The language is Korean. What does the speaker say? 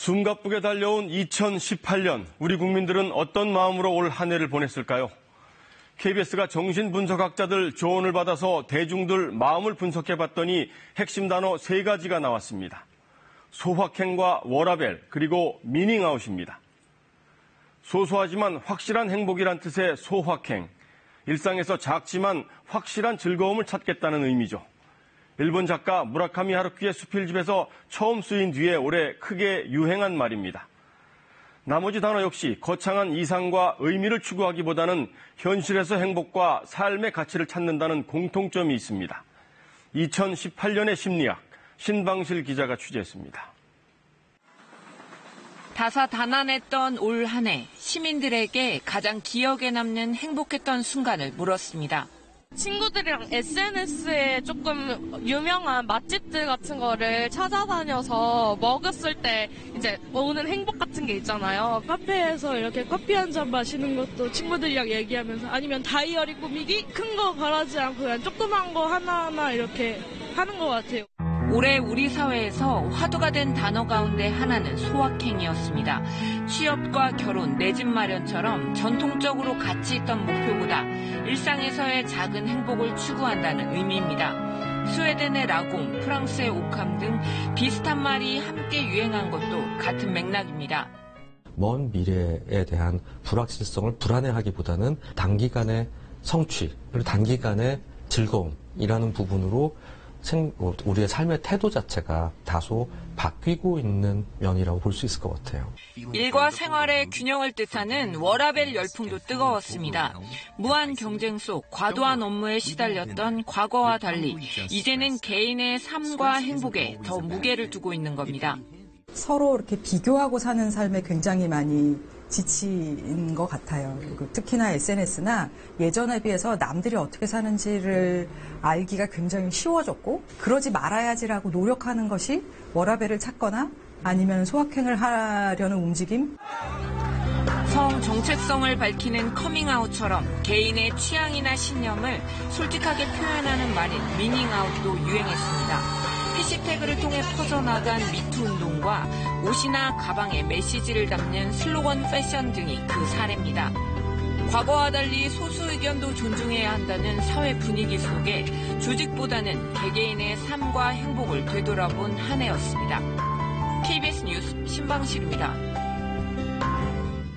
숨가쁘게 달려온 2018년 우리 국민들은 어떤 마음으로 올 한 해를 보냈을까요? KBS가 정신분석학자들 조언을 받아서 대중들 마음을 분석해 봤더니 핵심 단어 세 가지가 나왔습니다. 소확행과 워라벨 그리고 미닝아웃입니다. 소소하지만 확실한 행복이란 뜻의 소확행. 일상에서 작지만 확실한 즐거움을 찾겠다는 의미죠. 일본 작가 무라카미 하루키의 수필집에서 처음 쓰인 뒤에 올해 크게 유행한 말입니다. 나머지 단어 역시 거창한 이상과 의미를 추구하기보다는 현실에서 행복과 삶의 가치를 찾는다는 공통점이 있습니다. 2018년의 심리학 신방실 기자가 취재했습니다. 다사다난했던 올 한 해 시민들에게 가장 기억에 남는 행복했던 순간을 물었습니다. 친구들이랑 SNS에 조금 유명한 맛집들 같은 거를 찾아다녀서 먹었을 때 이제 오는 행복 같은 게 있잖아요. 카페에서 이렇게 커피 한 잔 마시는 것도 친구들이랑 얘기하면서 아니면 다이어리 꾸미기 큰 거 바라지 않고 그냥 조그만 거 하나하나 이렇게 하는 것 같아요. 올해 우리 사회에서 화두가 된 단어 가운데 하나는 소확행이었습니다. 취업과 결혼, 내 집 마련처럼 전통적으로 가치 있던 목표보다 일상에서의 작은 행복을 추구한다는 의미입니다. 스웨덴의 라공, 프랑스의 옥함 등 비슷한 말이 함께 유행한 것도 같은 맥락입니다. 먼 미래에 대한 불확실성을 불안해하기보다는 단기간의 성취, 그리고 단기간의 즐거움이라는 부분으로 생, 우리의 삶의 태도 자체가 다소 바뀌고 있는 면이라고 볼 수 있을 것 같아요. 일과 생활의 균형을 뜻하는 워라벨 열풍도 뜨거웠습니다. 무한 경쟁 속 과도한 업무에 시달렸던 과거와 달리 이제는 개인의 삶과 행복에 더 무게를 두고 있는 겁니다. 서로 이렇게 비교하고 사는 삶에 굉장히 많이 지친 것 같아요. 특히나 SNS나 예전에 비해서 남들이 어떻게 사는지를 알기가 굉장히 쉬워졌고 그러지 말아야지라고 노력하는 것이 워라벨을 찾거나 아니면 소확행을 하려는 움직임? 성 정체성을 밝히는 커밍아웃처럼 개인의 취향이나 신념을 솔직하게 표현하는 말인 미닝아웃도 유행했습니다. 해시태그를 통해 퍼져나간 미투 운동과 옷이나 가방에 메시지를 담는 슬로건 패션 등이 그 사례입니다. 과거와 달리 소수 의견도 존중해야 한다는 사회 분위기 속에 조직보다는 개개인의 삶과 행복을 되돌아본 한 해였습니다. KBS 뉴스 신방실입니다.